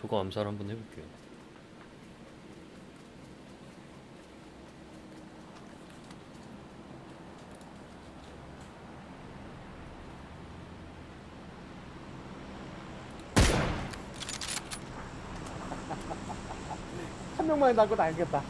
그거 암살 한번 해볼게요. 한 명만 날고 다니겠다.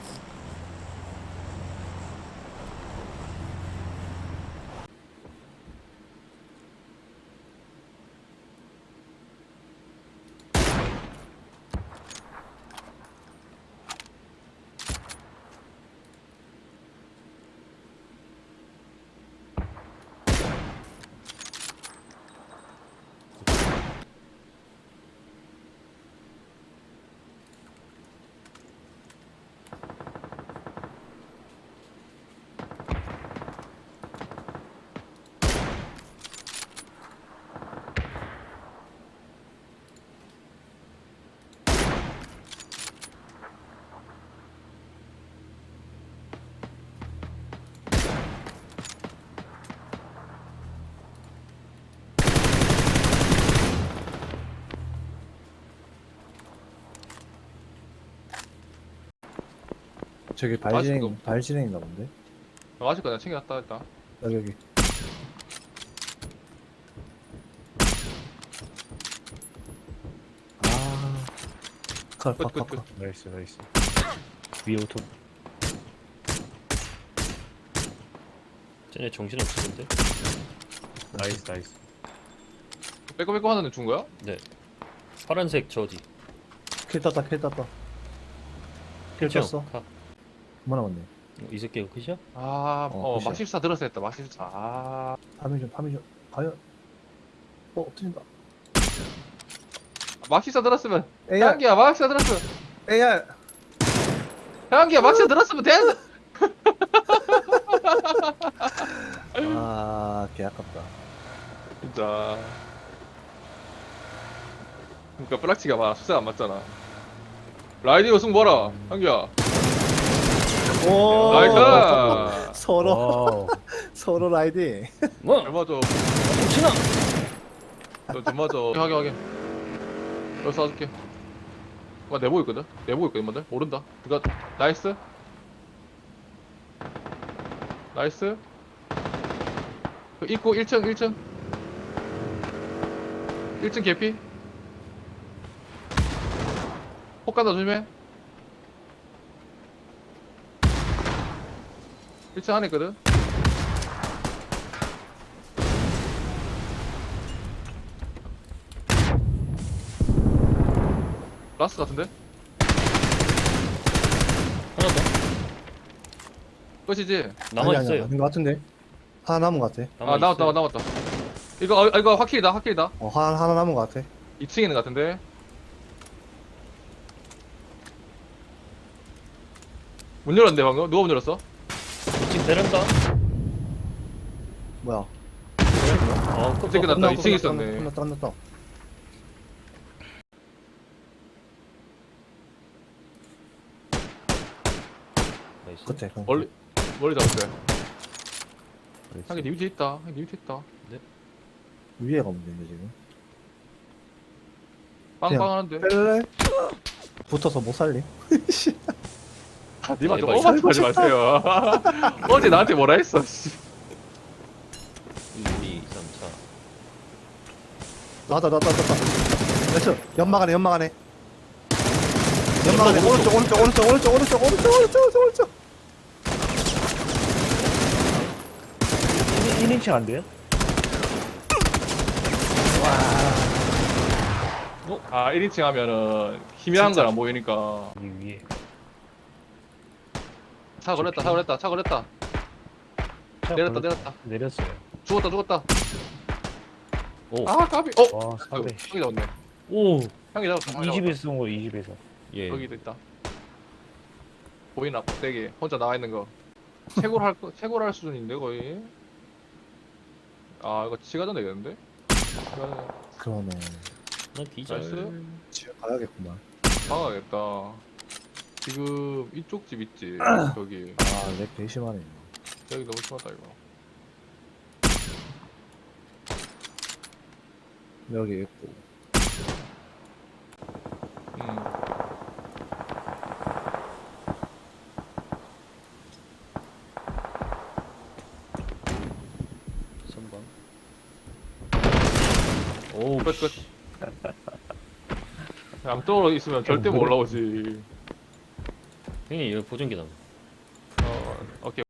저기 맛있는 발진행 거. 발진행인가 본데 아, 마실 거냐 챙겨놨다 일단 여기 여기 아 끝, 끝, 컷컷컷 나이스 나이스 위에 오토 쟤네 정신 없었는데? 나이스 나이스 빼꼼빼꼼 하는 애준 거야? 네. 파란색 저지. 킬 땄다 킬 땄다 킬 가. 그만 남았네 이 새끼가 끝이야? 아, 어, 어. 막십사 들었어 했다 막십사. 아. 파밍 좀 파밍 좀. 과연 어 엎드린다. 막십사 들었으면. AR 향기야 막십사 들었으면. AR 향기야 막십사 들었으면 돼. 아 개 아깝다. 진짜. 그니까 플락치가 막 수세 안 맞잖아. 라이디오 승 봐라 향기야 오. 나이스. 서로 와우. 서로 라이딩. 뭐? 잘 맞아 신아! 너좀 맞아 하게 하게 여기 쏴줄게. 와 내보고 있거든? 내보고 있거든 이만들 모른다. 그니까 나이스. 나이스. 그 입구 1층 1층. 1층 개피. 폭 간다 조심해 1층 안에 있거든 라스 같은데? 하나 더. 끝이지? 남아있어요. 아닌 것 같은데 하나 남은 것 같아 아 나왔다 나왔다 이거 아, 이거 확실이다 확실이다 어 하나 하나 남은 것 같아 2층에 있는 것 같은데 문 열었는데 방금? 누가 문 열었어? 베란다. 뭐야 아, 이제 끝. 끝났다. 2층에 있었네. 끝났다 끝났다 나이스. 끝에. 멀리 멀리 잡았대 한개 니 밑에 있다 한개 니 밑에 있다 위에 가면 되는데 지금 빵빵 하는데 뺄래? 붙어서 못 살림 아, 니만 좀 제발, 오버하지 하지 마세요. 어제 나한테 뭐라 했어? 씨. 1, 2, 3, 4. 나왔다 나왔다 나왔다. 됐어 연막 안에 연막 안에. 연막 안에. 오른쪽 오른쪽 오른쪽 오른쪽 오른쪽 오른쪽 오른쪽 오른쪽 오른쪽. 1, 1인칭 안 돼요? 아 1인칭 하면은 희미한 건 안 보이니까. 이 위에 차 걸렸다 차 걸렸다 차 걸렸다 차 내렸다 걸려- 내렸다 내렸어요 죽었다 죽었다 오. 아 까비 어? 와 아이고, 4대 형이 잡았네 오. 형이 잡았어 형이 이. 집에서 쏜 거 이 집에서 예. 여기도 있다. 보이나 꼭대기 혼자 나와 있는 거. 최고로 할 거, 최고로 할 수준인데 거의. 아 이거 지가 전 되겠는데? 이거는 그러네 나 기절. 나이스. 집에 가야겠구만 막아야겠다. 지금 이쪽 집 있지? 저기 아렉 되게 심하네 여기 너무 심하다 이거 여기 있고 음. 선방. 오, 끝, 끝. 그냥 떨어 있으면 절대 못 올라오지 형님, 여기 보정기다. 어, 오케이.